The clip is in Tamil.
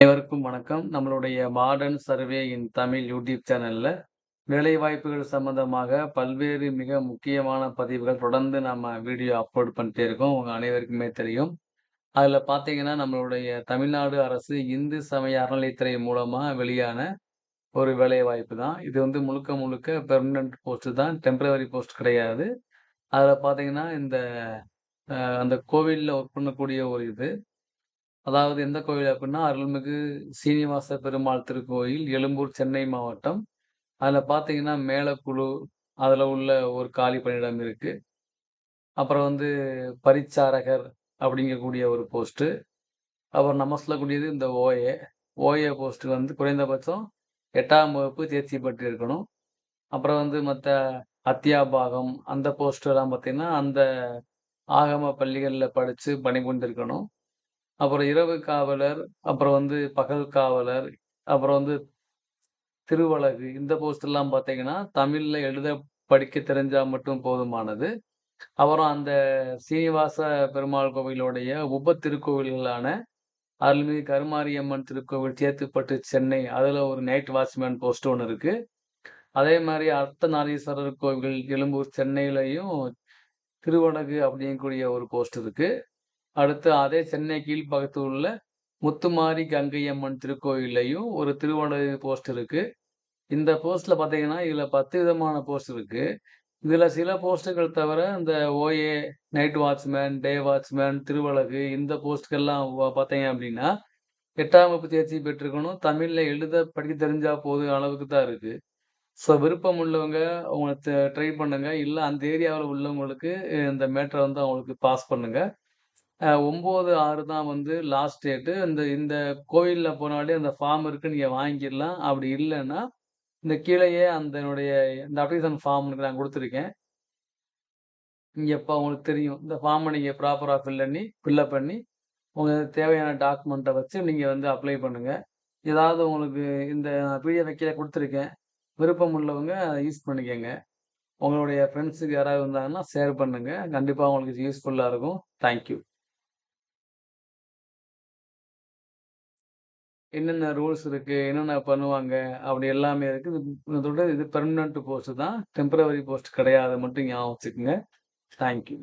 அனைவருக்கும் வணக்கம். நம்மளுடைய modern survey in Tamil YouTube சேனல்ல, வேலைவாய்ப்புகள் சம்மந்தமாக பல்வேறு மிக முக்கியமான பதிவுகள் தொடர்ந்து நம்ம வீடியோ அப்லோட் பண்ணிட்டே இருக்கோம். உங்க அனைவருக்குமே தெரியும். அதுல பார்த்தீங்கன்னா, நம்மளுடைய தமிழ்நாடு அரசு இந்து சமய அறநிலையத்துறை மூலமா வெளியான ஒரு வேலைவாய்ப்பு தான். இது வந்து முழுக்க முழுக்க பெர்மனன்ட் போஸ்ட் தான். டெம்பரவரி போஸ்ட் கிடையாது. அதில் பார்த்தீங்கன்னா, இந்த அந்த கோவிலில் ஒர்க் பண்ணக்கூடிய ஒரு இது. அதாவது எந்த கோயில் அப்படின்னா அருள்மிகு சீனிவாச பெருமாள் திருக்கோயில், எழும்பூர், சென்னை மாவட்டம். அதில் பார்த்தீங்கன்னா, மேலக்குழு அதில் உள்ள ஒரு காலி பணியிடம் இருக்குது அப்புறம் வந்து பரிச்சாரகர் அப்படிங்கக்கூடிய ஒரு போஸ்ட்டு. அப்புறம் நம்ம சொல்லக்கூடியது இந்த ஓஏ. ஓஏ போஸ்ட்டு வந்து குறைந்தபட்சம் எட்டாம் வகுப்பு தேர்ச்சி பெற்றிருக்கணும். அப்புறம் வந்து மற்ற அத்தியாபாகம் அந்த போஸ்ட்லாம் பார்த்தீங்கன்னா, அந்த ஆகம பள்ளிகள்ல படிச்சு பணிபுரிந்திருக்கணும். அப்புறம் இரவு காவலர், அப்புறம் வந்து பகல் காவலர், அப்புறம் வந்து திருவழகு இந்த போஸ்ட்லாம் பார்த்தீங்கன்னா, தமிழ்ல எழுத, படிக்க தெரிஞ்சா மட்டும் போதுமானது. அப்புறம் அந்த சீனிவாச பெருமாள் கோவிலுடைய உப திருக்கோவில்களான அருள்மிகு கருமாரியம்மன் திருக்கோவில் சேத்துப்பட்டு சென்னை, அதில் ஒரு நைட் வாட்ச்மேன் போஸ்ட் ஒன்று இருக்கு. அதே மாதிரி அர்த்தநாரீஸ்வரர் கோவில் எழும்பூர் சென்னையிலையும் திருவடகு அப்படிங்கக்கூடிய ஒரு போஸ்ட் இருக்கு. அடுத்து அதே சென்னை கீழ்ப்பாக்கத்துல உள்ள முத்துமாரி கங்கையம்மன் திருக்கோயிலையும் ஒரு திருவண்ணாமலை போஸ்ட் இருக்கு. இந்த போஸ்ட்ல பார்த்தீங்கன்னா, இதுல 10 விதமான போஸ்ட் இருக்கு. இதுல சில போஸ்ட்டுகள் தவிர இந்த OA, night watchman, day watchman, திருவழகு இந்த போஸ்ட்கள்லாம் பார்த்தீங்க அப்படின்னா, எட்டாம் வகுப்பு தேர்ச்சி பெற்றிருக்கணும். தமிழ்ல எழுத, படிக்க தெரிஞ்சா போதும் அளவுக்கு தான் இருக்கு. ஸோ விருப்பம் உள்ளவங்க அவங்க ட்ரை பண்ணுங்க. இல்லை அந்த ஏரியாவில் உள்ளவங்களுக்கு இந்த மேட்டரை வந்து அவங்களுக்கு பாஸ் பண்ணுங்க. ஒம்பது ஆறு தான் வந்து லாஸ்ட் டேட்டு. இந்த இந்த கோயிலில் போனாலே அந்த ஃபார்ம் இருக்கு. நீங்கள் வாங்கிடலாம் அப்படி இல்லைன்னா இந்த கீழேயே அந்தனுடைய இந்த அப்ளிகேஷன் ஃபார்ம் நான் கொடுத்துருக்கேன் இங்கே எப்போ உங்களுக்கு தெரியும். இந்த ஃபார்மை நீங்கள் ப்ராப்பராக ஃபில் பண்ணி ஃபில்லப் பண்ணி, உங்களுக்கு தேவையான டாக்குமெண்ட்டை வச்சு நீங்கள் வந்து அப்ளை பண்ணுங்கள் ஏதாவது உங்களுக்கு இந்த பிடிஎஃப் கீழே கொடுத்துருக்கேன் விருப்பம் உள்ளவங்க யூஸ் பண்ணிக்கோங்க உங்களுடைய ஃப்ரெண்ட்ஸுக்கு யாராவது இருந்தாங்கன்னா ஷேர் பண்ணுங்கள் கண்டிப்பாக உங்களுக்கு யூஸ்ஃபுல்லாக இருக்கும். தேங்க் என்னென்ன ரூல்ஸ் இருக்கு, என்னென்ன பண்ணுவாங்க, அப்படி எல்லாமே இருக்கு. இது இதோட இது பெர்மனன்ட் போஸ்ட் தான். டெம்பரவரி போஸ்ட் கிடையாது மட்டும் ஞாபகம் வச்சுக்கோங்க தேங்க் யூ.